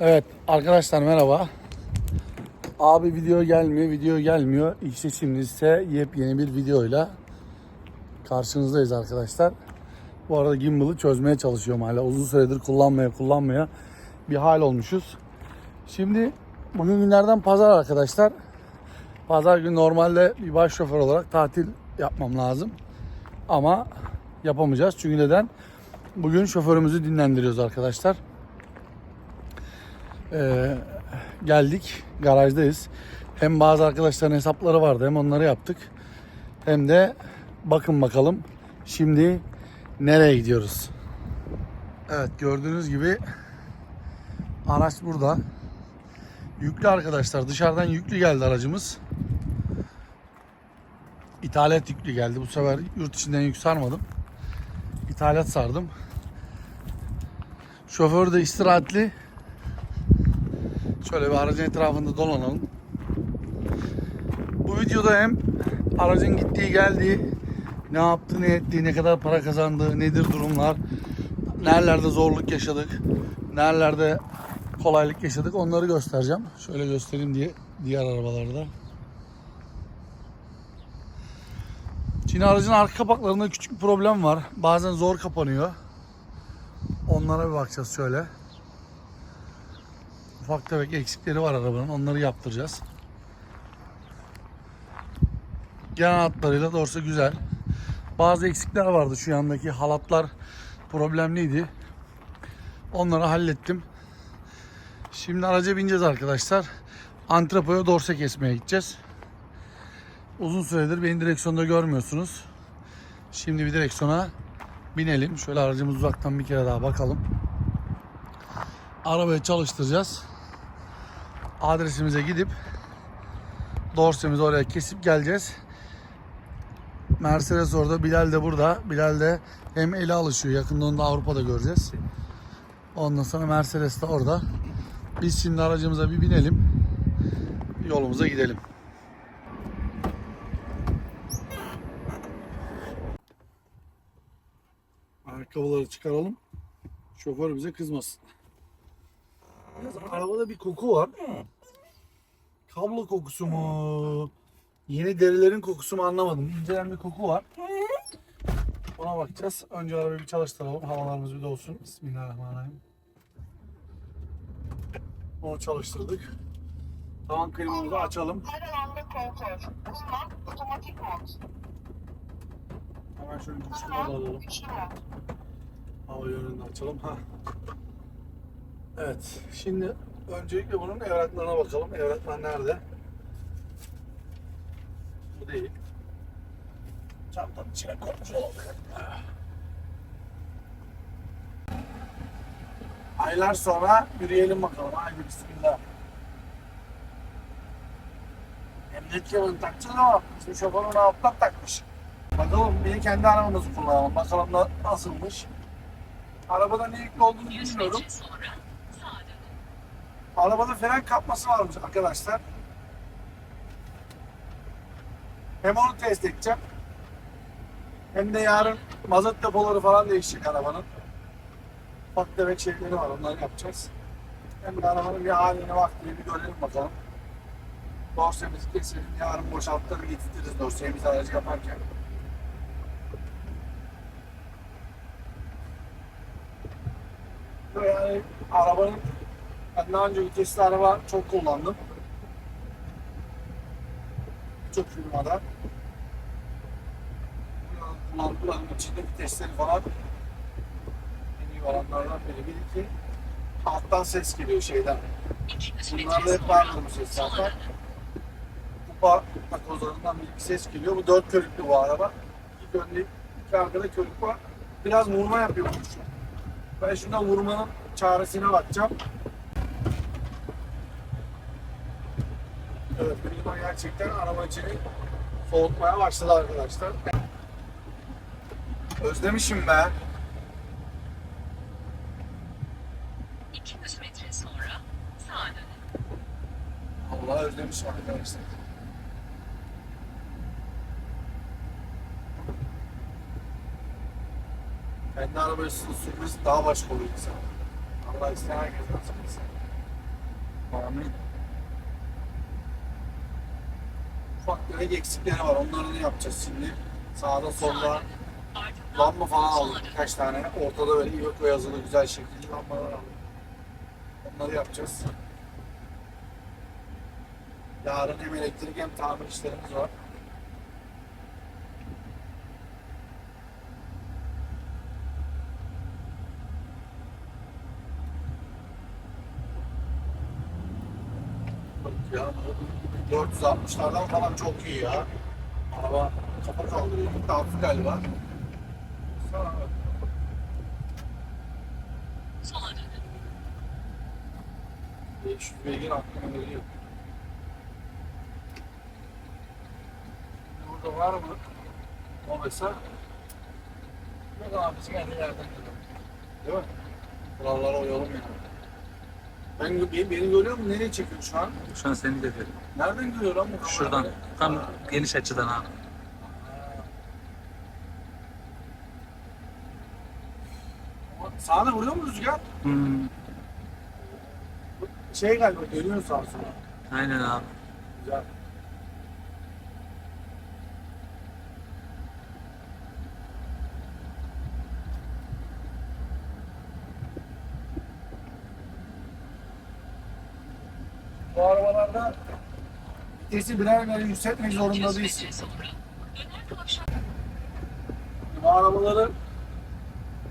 Evet arkadaşlar merhaba. Abi video gelmiyor, video gelmiyor. İşte şimdi ise yepyeni bir videoyla karşınızdayız arkadaşlar. Bu arada gimbal'ı çözmeye çalışıyorum hala. Uzun süredir kullanmaya kullanmaya bir hal olmuşuz. Şimdi bugün günlerden pazar arkadaşlar. Pazar günü normalde bir baş şoför olarak tatil yapmam lazım. Ama yapamayacağız. Çünkü neden? Bugün şoförümüzü dinlendiriyoruz arkadaşlar. Ee, geldik. Garajdayız. Hem bazı arkadaşların hesapları vardı hem onları yaptık. Hem de bakın bakalım şimdi nereye gidiyoruz. Evet gördüğünüz gibi araç burada. Yüklü arkadaşlar. Dışarıdan yüklü geldi aracımız. İthalat yüklü geldi. Bu sefer yurt içinden yük sarmadım. İthalat sardım. Şoför de istirahatli. Şöyle bir aracın etrafında dolanalım. Bu videoda hem aracın gittiği geldiği, ne yaptı, ne etti, ne kadar para kazandı, nedir durumlar, nerelerde zorluk yaşadık, nerelerde kolaylık yaşadık onları göstereceğim. Şöyle göstereyim diye diğer arabaları da. Şimdi aracın arka kapaklarında küçük bir problem var. Bazen zor kapanıyor. Onlara bir bakacağız şöyle. Ufak tefek eksikleri var arabanın. Onları yaptıracağız. Genel hatlarıyla doğrusu güzel. Bazı eksikler vardı. Şu yandaki halatlar problemliydi. Onları hallettim. Şimdi araca bineceğiz arkadaşlar. Antrepoya dorse kesmeye gideceğiz. Uzun süredir beni direksiyonda görmüyorsunuz. Şimdi bir direksiyona binelim. Şöyle aracımız uzaktan bir kere daha bakalım. Arabayı çalıştıracağız. Adresimize gidip dorsemizi oraya kesip geleceğiz. Mercedes orada, Bilal de burada. Bilal de hem eli alışıyor. Yakında onu da Avrupa'da göreceğiz. Ondan sonra Mercedes de orada. Biz şimdi aracımıza bir binelim. Yolumuza gidelim. Ayakkabıları çıkaralım. Şoför bize kızmasın. Arabada bir koku var. Kablo kokusu mu? Yeni derilerin kokusu mu anlamadım. İncelen bir koku var. Ona bakacağız. Önce arabayı bir çalıştıralım. Havalarımız bir de olsun. Bismillahirrahmanirrahim. Onu çalıştırdık. Tavan klimamızı açalım. Her kontrol. Uzman otomatik mod. Hemen şöyle kuşkuları alalım. mod. Hava yönünü açalım. Ha. Evet. Şimdi öncelikle bunun evraklarına bakalım. Evraklar nerede? Bu değil. Çantanın içine koymuş olalım. Aylar sonra yürüyelim bakalım. Haydi bismillah. Emniyet kemerini takacağız ama bizim şoförün alttan takmış. Bakalım bir kendi arabamızı kullanalım. Bakalım na- nasılmış. Arabada ne yüklü olduğunu bilmiyorum. Arabada fren kapması varmış arkadaşlar. Hem onu test edeceğim. Hem de yarın mazot depoları falan değişecek arabanın. Ufak tefek şeyleri var onları yapacağız. Hem de arabanın bir halini vaktini bir görelim bakalım. Dorsemizi keselim. Yarın boşaltları getiririz dorsemizi aracı yaparken. Yani arabanın ben daha önce vitesli araba çok kullandım. Çok firmada. Kullandıklarım içinde vitesleri falan en iyi olanlardan biri. Bir iki alttan ses geliyor şeyden. Bunlarda hep vardır bu ses zaten. Kupa takozlarından bir ses geliyor. Bu dört körüklü bu araba. İki önde, iki arkada körük var. Biraz vurma yapıyormuş. Ben şuradan vurmanın çaresine bakacağım. Evet, klima gerçekten araba içini soğutmaya başladı arkadaşlar. Özlemişim be. 200 metre sonra sağa dönün. Allah özlemişim arkadaşlar. Kendi arabayı sürmesi daha başka oluyor insan. Allah isteyen herkes nasip etsin. Amin. Tefek eksikleri var. Onları yapacağız şimdi. Sağda solda lamba falan aldık birkaç tane. Ortada böyle Iveco yazılı güzel şekilli lambalar aldık. Onları yapacağız. Yarın hem elektrik hem tamir işlerimiz var. Bak ya, 460'lardan falan çok iyi ya. Araba kafa kaldırıyor. De hafif galiba. Sola dönün. 500 beygir aklıma geliyor. Burada var mı? Mesela. Yok abi biz kendi yerden gidiyoruz. Değil mi? Kurallara uyalım yani. Ben, beni, beni görüyor musun? Nereye çekiyor şu an? Şu an seni de görüyorum. Nereden görüyor lan bu kamera? Şuradan tam geniş açıdan abi. Sağına vuruyor mu rüzgar? Hmm, Şey galiba dönüyor sağa sola. aynen abi. Güzel. Bu arabalarda vitesi birer birer yükseltmek zorunda 100 değilsin. Bu arabaları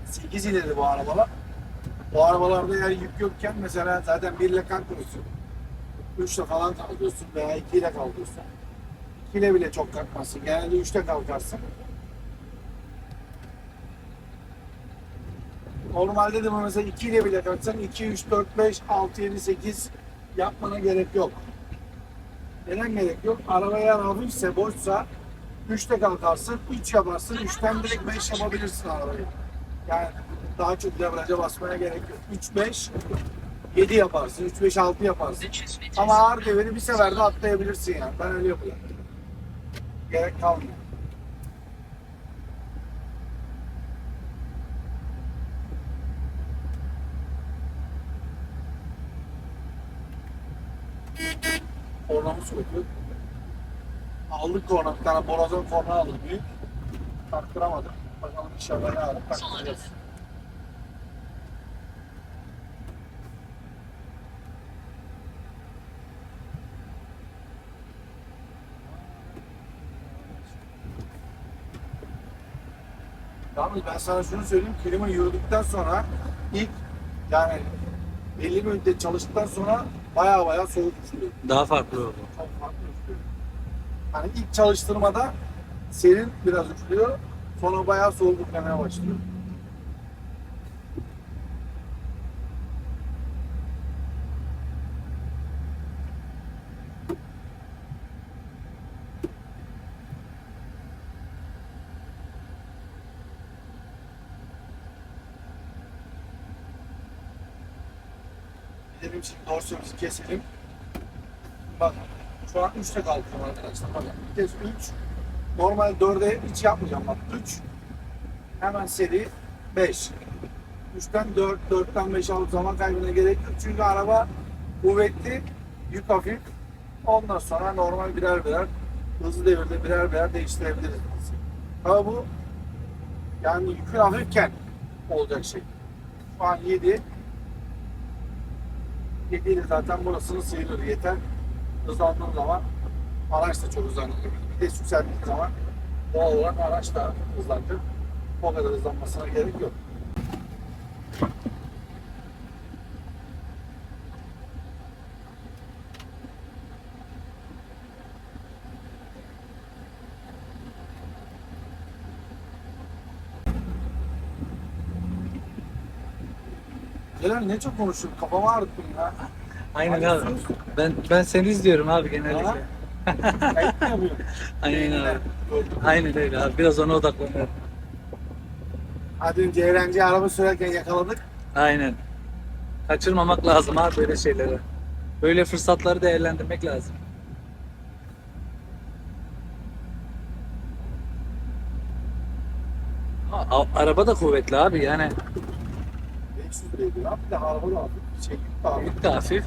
8 ileri bu arabalar. Bu arabalarda eğer yük yokken mesela zaten 1 ile kalkmıyorsun. 3 ile falan kalkıyorsun veya 2 ile kalkıyorsun. 2 ile bile çok kalkmazsın. Genelde 3'te kalkarsın. Normalde de mesela 2 ile bile kalksan 2, 3, 4, 5, 6, 7, 8 yapmana gerek yok. Neden gerek yok? Araba eğer hafifse, boşsa 3'te kalkarsın, 3 yaparsın, 3'ten direkt 5 yapabilirsin arabayı. Yani daha çok debriyaja basmaya gerek yok. 3, 5, 7 yaparsın, 3, 5, 6 yaparsın. 300 metre Ama ağır deviri bir seferde atlayabilirsin yani. Ben öyle yapıyorum. Gerek kalmıyor. Kötü. Aldık korna, bir tane borazon korna aldık büyük. Taktıramadık. Bakalım inşallah yarın taktıracağız. Yalnız ben sana şunu söyleyeyim, klima yürüdükten sonra ilk yani belli bir müddet çalıştıktan sonra baya baya soğuk üşüyor. Daha farklı oldu. Hani ilk çalıştırmada serin biraz üşüyor, sonra bayağı soğuk üflemeye başlıyor. Gidelim şimdi dorsiyonu keselim. Şu an 3'te kalkıyorum arkadaşlar. Bakın vites 3. Normal 4'e hiç yapmayacağım bak 3. Hemen seri 5. 3'ten 4, 4'ten 5 alıp zaman kaybına gerek yok. Çünkü araba kuvvetli, yük hafif. Ondan sonra normal birer birer hızlı devirde birer birer değiştirebiliriz. Ama bu yani yükün hafifken olacak şey. Şu an 7. 7 ile zaten burasını sıyırır yeter. Hızlandığın zaman araç da çok hızlanır. Bir de yükseldiği zaman doğal olarak araç da hızlanır. O kadar hızlanmasına gerek yok. Celal ne çok konuşuyorsun? Kafamı ağrıttın ya. Aynen abi. sus. Ben ben seni izliyorum abi genellikle. Kayıt mı yapıyorsun? Aynen abi. Aynen öyle abi. Biraz ona odaklanıyorum. Hadi önce öğrenci araba sürerken yakaladık. Aynen. Kaçırmamak lazım abi böyle şeyleri. Böyle fırsatları değerlendirmek lazım. A- araba da kuvvetli abi yani. 500 beygir abi de araba da aldık. Yük de hafif.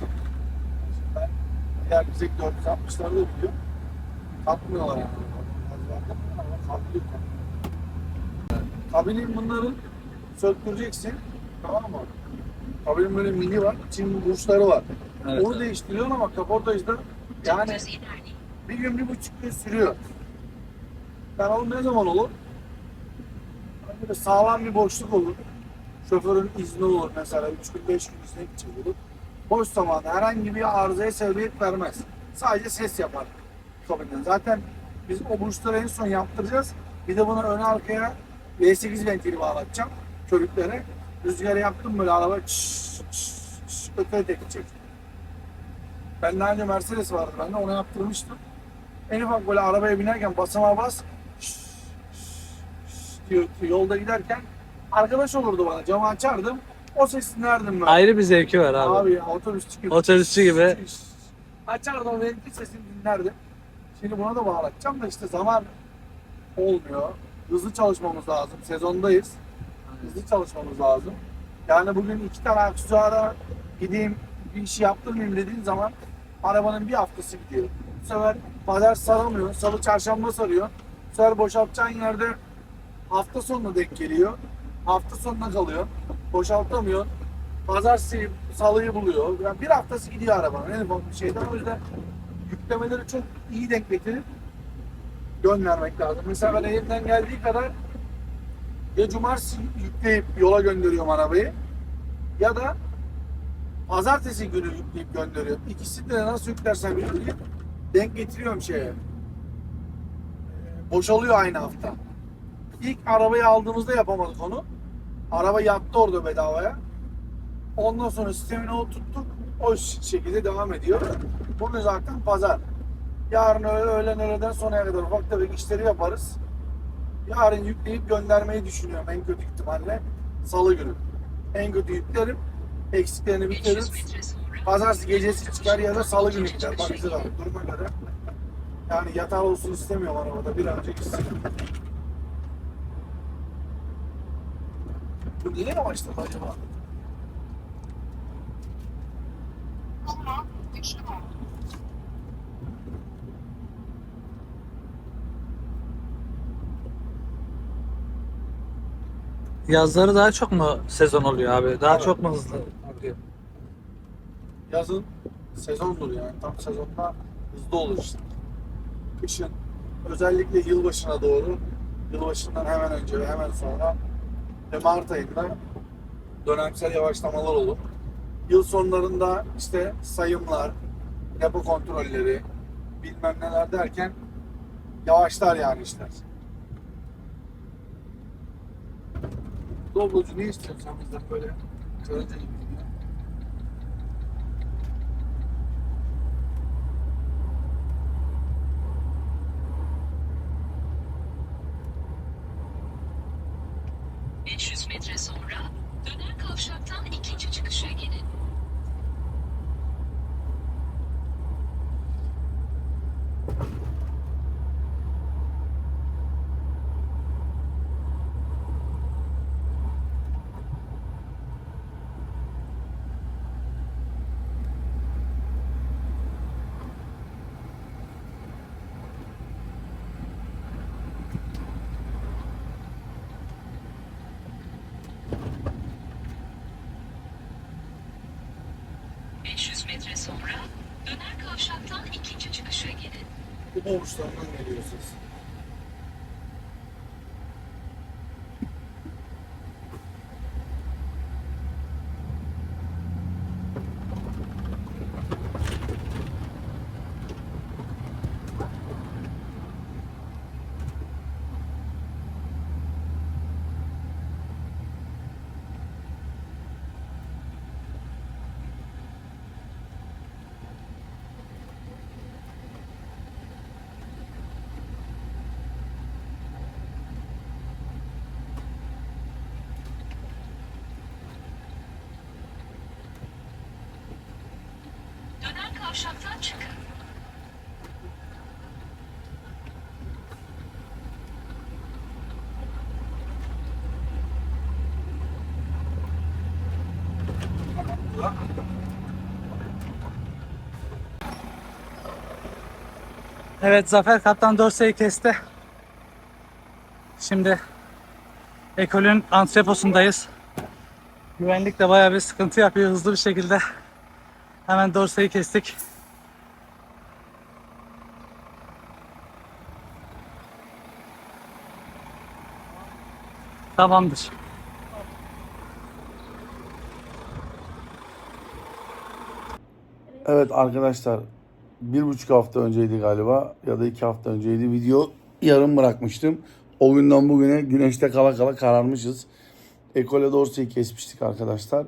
Diğer bize 460'ları da biliyor. Katmıyorlar yani. Katlıyor. Kabinin bunların söktüreceksin. Tamam mı? Kabinin böyle mini var. Çin burçları var. Evet. Onu değiştiriyorsun ama kaportacıda yani bir gün bir buçuk gün sürüyor. Yani o ne zaman olur? Böyle sağlam bir boşluk olur. Şoförün izni olur mesela 3 gün 5 gün izne gidecek olur. Boş zamanda herhangi bir arızaya sebebiyet vermez. Sadece ses yapar kabinden. Zaten biz o burçları en son yaptıracağız. Bir de bunu ön arkaya V8 ventili bağlatacağım körüklere. Rüzgarı yaptım böyle araba çış çış çış öteye gidecek. Ben daha önce Mercedes vardı bende onu yaptırmıştım. En ufak böyle arabaya binerken basamağa bas şş, şş, şş diyor yolda giderken arkadaş olurdu bana camı açardım o sesi dinlerdim ben. Ayrı bir zevki var abi. Abi ya, otobüsçü gibi. Otobüsçü gibi. Açardım o renkli sesini dinlerdim. Şimdi buna da bağlatacağım da işte zaman olmuyor. Hızlı çalışmamız lazım. Sezondayız. Hızlı çalışmamız lazım. Yani bugün iki tane aksesuara gideyim bir işi yaptırmayayım dediğin zaman arabanın bir haftası gidiyor. Bu sefer pazar saramıyor. Salı çarşamba sarıyor. Bu sefer boşaltacağın yerde hafta sonuna denk geliyor. Hafta sonuna kalıyor. Boşaltamıyor. Pazartesi salıyı buluyor. Yani bir haftası gidiyor arabanın en ufak şeyden. O yüzden yüklemeleri çok iyi denk getirip göndermek lazım. Mesela ben elimden geldiği kadar ya cumartesi yükleyip yola gönderiyorum arabayı ya da pazartesi günü yükleyip gönderiyorum. İkisini de nasıl yüklersem yükleyip denk getiriyorum şeye. Ee, Boşalıyor aynı hafta. İlk arabayı aldığımızda yapamadık onu. Araba yattı orada bedavaya. Ondan sonra sistemini oturttuk. O şekilde devam ediyor. Bugün zaten pazar. Yarın öğle, öğlen öğleden sonraya kadar ufak tefek işleri yaparız. Yarın yükleyip göndermeyi düşünüyorum en kötü ihtimalle. Salı günü. En kötü yüklerim. Eksiklerini 500 bitiririz. Pazartesi gecesi çıkar ya da salı günü gider. Bakacağız abi duruma göre. Yani yatağı olsun istemiyorum arabada. Bir an önce gitsin. Niye yavaşladı acaba? Ama güçlü oldu. Yazları daha çok mu sezon oluyor abi? Daha Evet. çok mu hızlı oluyor? Yazın sezondur yani. Tam sezonda hızlı olur işte. Kışın özellikle yılbaşına doğru yılbaşından hemen önce ve hemen sonra ve Mart ayında dönemsel yavaşlamalar olur. Yıl sonlarında işte sayımlar, depo kontrolleri, bilmem neler derken yavaşlar yani işler. Doblocu ne istiyorsun sen bizden böyle? Karınca gibi gidiyor. Hı. 500 metre sonra döner kavşaktan ikinci çıkışa gidin. ...500 metre sonra döner kavşaktan ikinci çıkışa gidin. Bu borçlarından geliyor ses. Kavşaktan çıkın. Evet Zafer Kaptan Dorsey'i kesti. Şimdi ekolün antreposundayız. Güvenlik de bayağı bir sıkıntı yapıyor hızlı bir şekilde. Hemen Dorsey'i kestik. Tamamdır. Evet arkadaşlar bir buçuk hafta önceydi galiba ya da iki hafta önceydi video yarım bırakmıştım. O günden bugüne güneşte kala kala kararmışız. Ekole Dorsey'i kesmiştik arkadaşlar.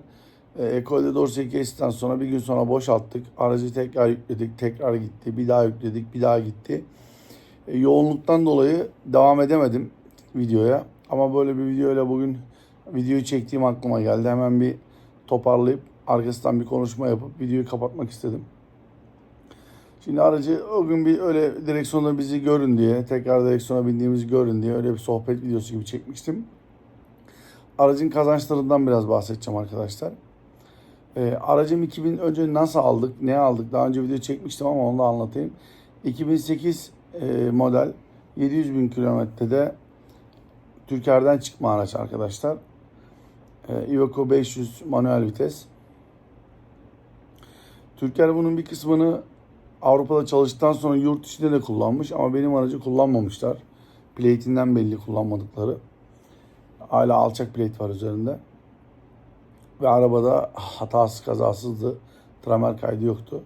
Ee, Ekole Dorsey'i kestikten sonra bir gün sonra boşalttık. Aracı tekrar yükledik. Tekrar gitti. Bir daha yükledik. Bir daha gitti. Ee, yoğunluktan dolayı devam edemedim videoya. Ama böyle bir videoyla bugün videoyu çektiğim aklıma geldi. Hemen bir toparlayıp arkasından bir konuşma yapıp videoyu kapatmak istedim. Şimdi aracı o gün bir öyle direksiyonda bizi görün diye, tekrar direksiyona bindiğimizi görün diye öyle bir sohbet videosu gibi çekmiştim. Aracın kazançlarından biraz bahsedeceğim arkadaşlar. Ee, aracım 2000 önce nasıl aldık, ne aldık? Daha önce video çekmiştim ama onu da anlatayım. 2008 e, model 700 bin kilometrede Türker'den çıkma araç arkadaşlar. Ee, Iveco 500 manuel vites. Türker bunun bir kısmını Avrupa'da çalıştıktan sonra yurt içinde de kullanmış ama benim aracı kullanmamışlar. Plate'inden belli kullanmadıkları. Hala alçak plate var üzerinde. Ve arabada hatasız kazasızdı. Tramer kaydı yoktu.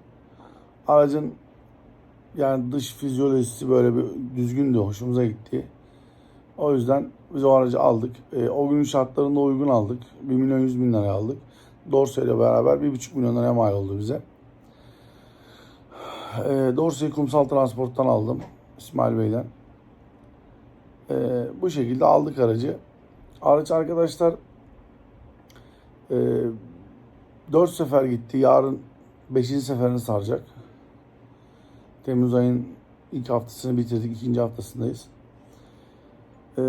Aracın yani dış fizyolojisi böyle bir düzgündü. Hoşumuza gitti. O yüzden biz o aracı aldık. E, o günün şartlarında uygun aldık. 1 milyon 100 bin liraya aldık. Dorse ile beraber 1,5 milyon liraya mal oldu bize. E, Dorse'yi kumsal transporttan aldım. İsmail Bey'den. E, bu şekilde aldık aracı. Araç arkadaşlar e, 4 sefer gitti. Yarın 5. seferini saracak. Temmuz ayın ilk haftasını bitirdik. ikinci haftasındayız. Ee,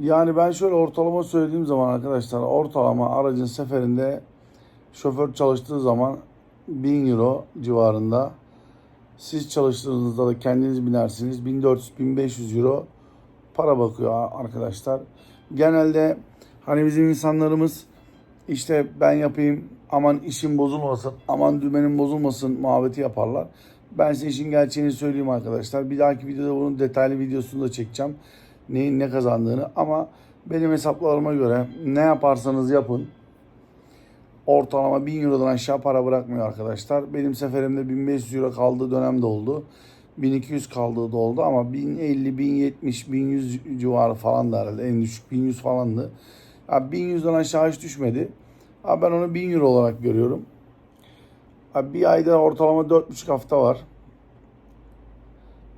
yani ben şöyle ortalama söylediğim zaman arkadaşlar ortalama aracın seferinde şoför çalıştığı zaman 1000 euro civarında siz çalıştığınızda da kendiniz binersiniz 1400-1500 euro para bakıyor arkadaşlar. Genelde hani bizim insanlarımız işte ben yapayım aman işim bozulmasın aman dümenim bozulmasın muhabbeti yaparlar. Ben size işin gerçeğini söyleyeyim arkadaşlar. Bir dahaki videoda bunun detaylı videosunu da çekeceğim neyin ne kazandığını ama benim hesaplarıma göre ne yaparsanız yapın ortalama 1000 Euro'dan aşağı para bırakmıyor arkadaşlar. Benim seferimde 1500 Euro kaldığı dönem de oldu. 1200 kaldığı da oldu ama 1050, 1070, 1100 civarı falan da herhalde. En düşük 1100 falandı. Ya 1100'den aşağı hiç düşmedi. Ha ben onu 1000 Euro olarak görüyorum. Ha bir ayda ortalama 4,5 hafta var.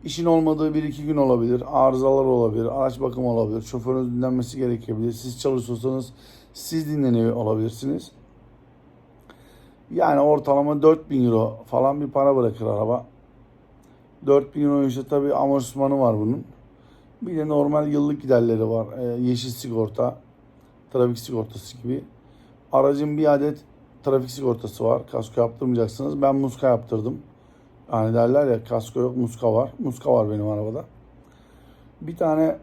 İşin olmadığı bir iki gün olabilir. Arızalar olabilir. Araç bakımı olabilir. Şoförünüz dinlenmesi gerekebilir. Siz çalışıyorsanız siz dinleniyor olabilirsiniz. Yani ortalama 4000 euro falan bir para bırakır araba. 4000 euro işte tabii amortismanı var bunun. Bir de normal yıllık giderleri var. Ee, yeşil sigorta, trafik sigortası gibi. Aracın bir adet trafik sigortası var. Kasko yaptırmayacaksınız. Ben muska yaptırdım. Hani derler ya kasko yok muska var. Muska var benim arabada. Bir tane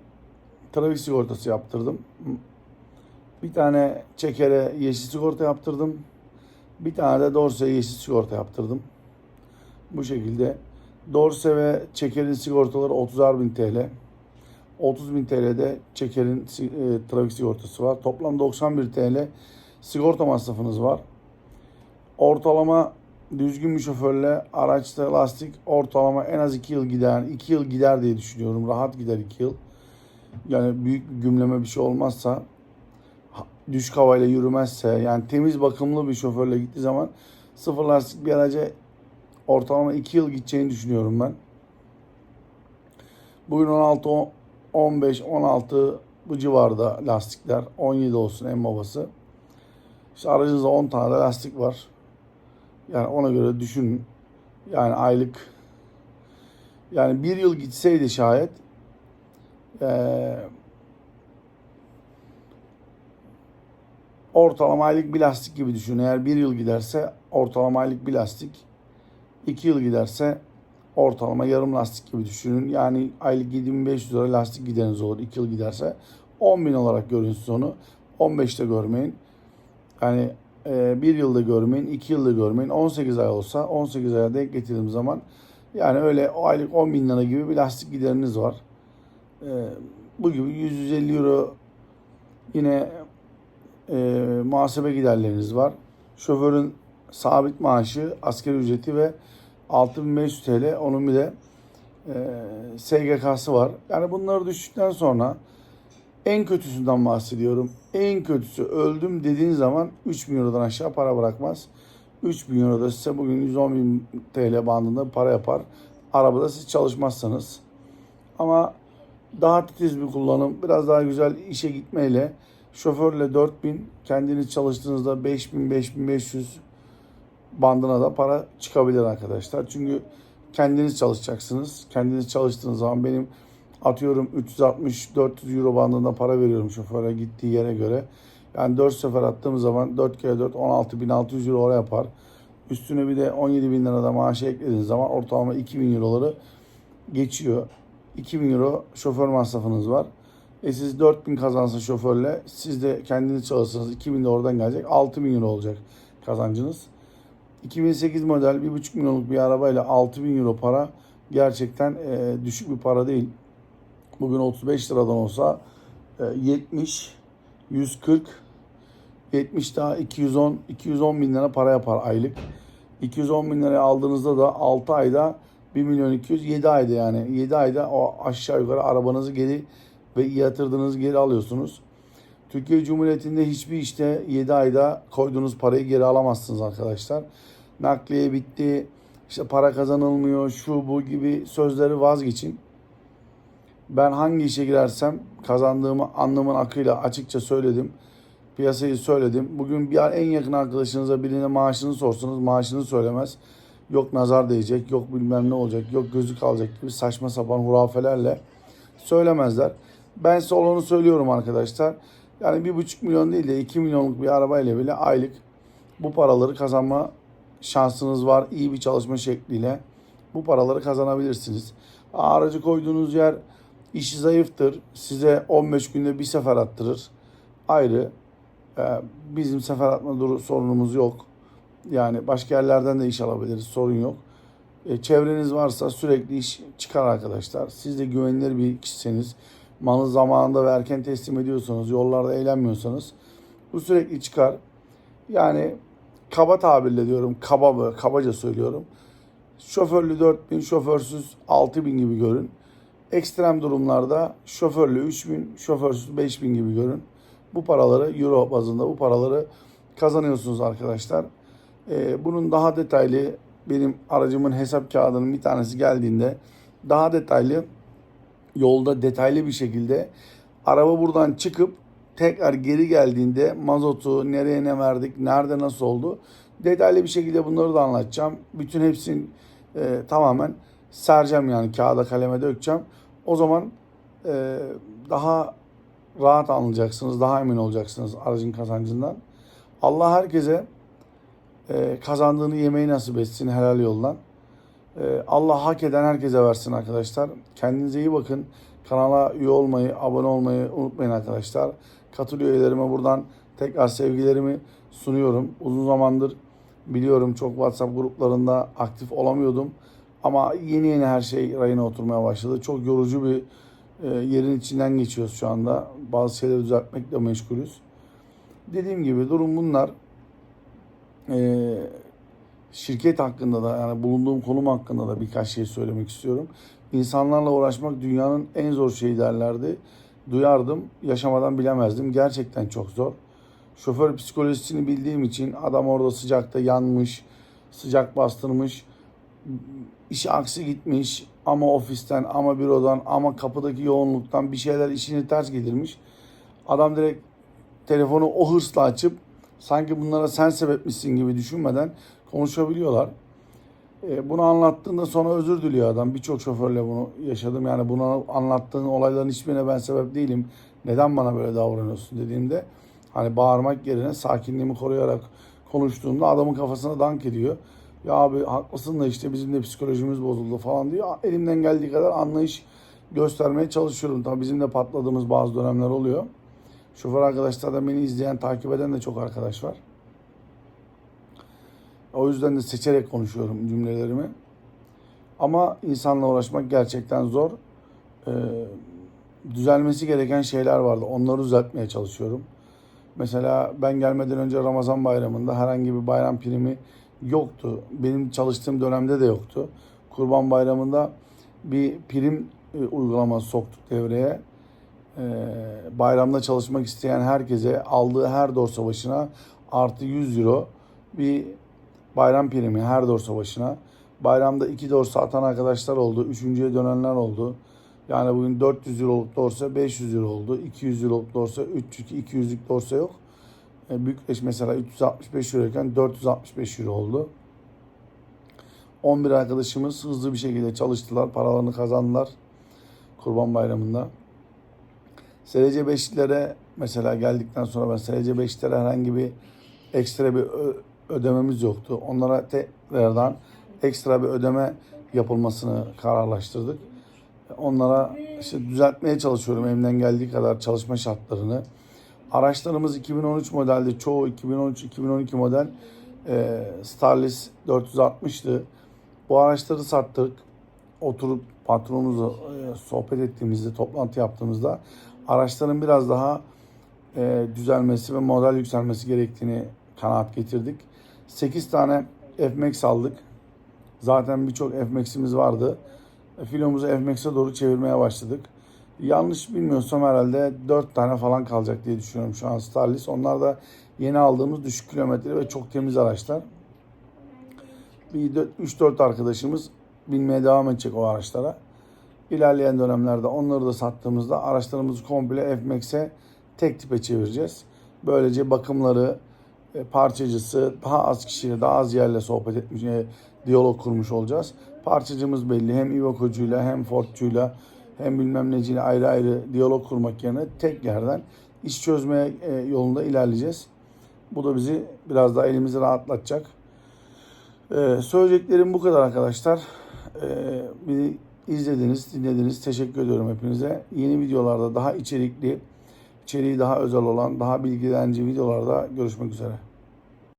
trafik sigortası yaptırdım. Bir tane çekere yeşil sigorta yaptırdım. Bir tane de dorse yeşil sigorta yaptırdım. Bu şekilde dorse ve çekerin sigortaları 30'ar bin TL. 30 bin TL'de çekerin e, trafik sigortası var. Toplam 91 TL sigorta masrafınız var. Ortalama düzgün bir şoförle araçta lastik ortalama en az 2 yıl gider. 2 yıl gider diye düşünüyorum. Rahat gider 2 yıl. Yani büyük bir gümleme bir şey olmazsa düşük havayla yürümezse yani temiz bakımlı bir şoförle gittiği zaman sıfır lastik bir araca ortalama 2 yıl gideceğini düşünüyorum ben. Bugün 16 15 16 bu civarda lastikler 17 olsun en babası. İşte aracınızda 10 tane de lastik var. Yani ona göre düşünün. Yani aylık yani bir yıl gitseydi şayet ee, ortalama aylık bir lastik gibi düşünün. Eğer bir yıl giderse ortalama aylık bir lastik. iki yıl giderse ortalama yarım lastik gibi düşünün. Yani aylık 7500 lira lastik gideriniz olur 2 yıl giderse. 10 bin olarak görün siz onu. 15'te görmeyin. Yani e, bir yılda görmeyin, iki yılda görmeyin. 18 ay olsa 18 aya denk getirdiğim zaman yani öyle o aylık 10 bin lira gibi bir lastik gideriniz var. E, bu gibi 150 euro yine e, muhasebe giderleriniz var. Şoförün sabit maaşı, asgari ücreti ve 6500 TL onun bir de e, SGK'sı var. Yani bunları düştükten sonra en kötüsünden bahsediyorum. En kötüsü öldüm dediğin zaman 3000 Euro'dan aşağı para bırakmaz. 3000 Euro da size bugün 110 bin TL bandında para yapar. Arabada siz çalışmazsanız. Ama daha titiz bir kullanım, biraz daha güzel işe gitmeyle şoförle 4000, kendiniz çalıştığınızda 5000, 5500 bandına da para çıkabilir arkadaşlar. Çünkü kendiniz çalışacaksınız. Kendiniz çalıştığınız zaman benim atıyorum 360-400 euro bandında para veriyorum şoföre gittiği yere göre. Yani 4 sefer attığım zaman 4 kere 4 16.600 euro oraya yapar. Üstüne bir de 17 bin lira da maaşı eklediğiniz zaman ortalama 2000 euroları geçiyor. 2000 euro şoför masrafınız var. E siz 4000 kazansa şoförle siz de kendiniz çalışsanız 2000 de oradan gelecek 6000 euro olacak kazancınız. 2008 model 1,5 milyonluk bir arabayla 6000 euro para gerçekten e, düşük bir para değil. Bugün 35 liradan olsa e, 70, 140, 70 daha 210, 210 bin lira para yapar aylık. 210 bin liraya aldığınızda da 6 ayda 1 milyon 200, 7 ayda yani 7 ayda o aşağı yukarı arabanızı geri ve yatırdığınızı geri alıyorsunuz. Türkiye Cumhuriyeti'nde hiçbir işte 7 ayda koyduğunuz parayı geri alamazsınız arkadaşlar. Nakliye bitti, işte para kazanılmıyor, şu bu gibi sözleri vazgeçin. Ben hangi işe girersem kazandığımı anlamın akıyla açıkça söyledim. Piyasayı söyledim. Bugün bir en yakın arkadaşınıza birine maaşını sorsanız maaşını söylemez. Yok nazar değecek, yok bilmem ne olacak, yok gözü kalacak gibi saçma sapan hurafelerle söylemezler. Ben size olanı söylüyorum arkadaşlar. Yani bir buçuk milyon değil de iki milyonluk bir arabayla bile aylık bu paraları kazanma şansınız var. İyi bir çalışma şekliyle bu paraları kazanabilirsiniz. Aracı koyduğunuz yer işi zayıftır. Size 15 günde bir sefer attırır. Ayrı. Ee, Bizim sefer atma sorunumuz yok. Yani başka yerlerden de iş alabiliriz. Sorun yok. E, çevreniz varsa sürekli iş çıkar arkadaşlar. Siz de güvenilir bir kişiseniz, malı zamanında ve erken teslim ediyorsanız, yollarda eğlenmiyorsanız bu sürekli çıkar. Yani kaba tabirle diyorum, kaba mı, kabaca söylüyorum. Şoförlü 4000, şoförsüz 6000 gibi görün. Ekstrem durumlarda şoförlü 3000, şoförsüz 5000 gibi görün. Bu paraları euro bazında bu paraları kazanıyorsunuz arkadaşlar. Ee, bunun daha detaylı benim aracımın hesap kağıdının bir tanesi geldiğinde daha detaylı yolda detaylı bir şekilde araba buradan çıkıp tekrar geri geldiğinde mazotu nereye ne verdik, nerede nasıl oldu detaylı bir şekilde bunları da anlatacağım. Bütün hepsini e, tamamen sereceğim yani kağıda kaleme dökeceğim. O zaman e, daha rahat anlayacaksınız, daha emin olacaksınız aracın kazancından. Allah herkese e, kazandığını yemeği nasip etsin helal yoldan. E, Allah hak eden herkese versin arkadaşlar. Kendinize iyi bakın. Kanala üye olmayı, abone olmayı unutmayın arkadaşlar. Katıl üyelerime buradan tekrar sevgilerimi sunuyorum. Uzun zamandır biliyorum çok WhatsApp gruplarında aktif olamıyordum. Ama yeni yeni her şey rayına oturmaya başladı. Çok yorucu bir e, yerin içinden geçiyoruz şu anda. Bazı şeyleri düzeltmekle meşgulüz. Dediğim gibi durum bunlar. Ee, şirket hakkında da yani bulunduğum konum hakkında da birkaç şey söylemek istiyorum. İnsanlarla uğraşmak dünyanın en zor şeyi derlerdi. Duyardım, yaşamadan bilemezdim. Gerçekten çok zor. Şoför psikolojisini bildiğim için adam orada sıcakta yanmış, sıcak bastırmış, işi aksi gitmiş ama ofisten ama bürodan ama kapıdaki yoğunluktan bir şeyler işini ters getirmiş. Adam direkt telefonu o hırsla açıp sanki bunlara sen sebepmişsin gibi düşünmeden konuşabiliyorlar. E, bunu anlattığında sonra özür diliyor adam. Birçok şoförle bunu yaşadım. Yani bunu anlattığın olayların hiçbirine ben sebep değilim. Neden bana böyle davranıyorsun dediğimde hani bağırmak yerine sakinliğimi koruyarak konuştuğumda adamın kafasına dank ediyor. Ya abi haklısın da işte bizim de psikolojimiz bozuldu falan diyor. Elimden geldiği kadar anlayış göstermeye çalışıyorum. Tabii bizim de patladığımız bazı dönemler oluyor. Şoför arkadaşlardan beni izleyen, takip eden de çok arkadaş var. O yüzden de seçerek konuşuyorum cümlelerimi. Ama insanla uğraşmak gerçekten zor. Ee, düzelmesi gereken şeyler vardı. Onları düzeltmeye çalışıyorum. Mesela ben gelmeden önce Ramazan bayramında herhangi bir bayram primi yoktu. Benim çalıştığım dönemde de yoktu. Kurban bayramında bir prim e, uygulaması soktuk devreye. Ee, bayramda çalışmak isteyen herkese aldığı her dorsa başına artı 100 euro bir bayram primi her dorsa başına. Bayramda iki dorsa atan arkadaşlar oldu. Üçüncüye dönenler oldu. Yani bugün 400 euroluk dorsa 500 euro oldu. 200 euroluk dorsa 300, 200'lük dorsa yok. E, Bükreş mesela 365 euro iken 465 euro oldu. 11 arkadaşımız hızlı bir şekilde çalıştılar. Paralarını kazandılar. Kurban Bayramı'nda. SLC 5'lere mesela geldikten sonra ben SLC 5'lere herhangi bir ekstra bir ödememiz yoktu. Onlara tekrardan ekstra bir ödeme yapılmasını kararlaştırdık. Onlara işte düzeltmeye çalışıyorum elimden geldiği kadar çalışma şartlarını. Araçlarımız 2013 modeldi. Çoğu 2013-2012 model e, Starlis 460'tı. Bu araçları sattık. Oturup patronumuzla e, sohbet ettiğimizde, toplantı yaptığımızda araçların biraz daha e, düzelmesi ve model yükselmesi gerektiğini kanaat getirdik. 8 tane F-Max aldık. Zaten birçok F-Max'imiz vardı. Filomuzu F-Max'e doğru çevirmeye başladık. Yanlış bilmiyorsam herhalde 4 tane falan kalacak diye düşünüyorum şu an Starlis. Onlar da yeni aldığımız düşük kilometre ve çok temiz araçlar. Bir 3-4 arkadaşımız binmeye devam edecek o araçlara. İlerleyen dönemlerde onları da sattığımızda araçlarımızı komple F-Max'e tek tipe çevireceğiz. Böylece bakımları, parçacısı daha az kişiyle, daha az yerle sohbet etmiş, e, diyalog kurmuş olacağız. Parçacımız belli. Hem Iveco'cuyla hem Ford'cuyla hem bilmem neciyle ayrı ayrı diyalog kurmak yerine tek yerden iş çözmeye e, yolunda ilerleyeceğiz. Bu da bizi biraz daha elimizi rahatlatacak. Ee, söyleyeceklerim bu kadar arkadaşlar. Ee, beni izlediniz, dinlediniz. Teşekkür ediyorum hepinize. Yeni videolarda daha içerikli, içeriği daha özel olan, daha bilgilendirici videolarda görüşmek üzere.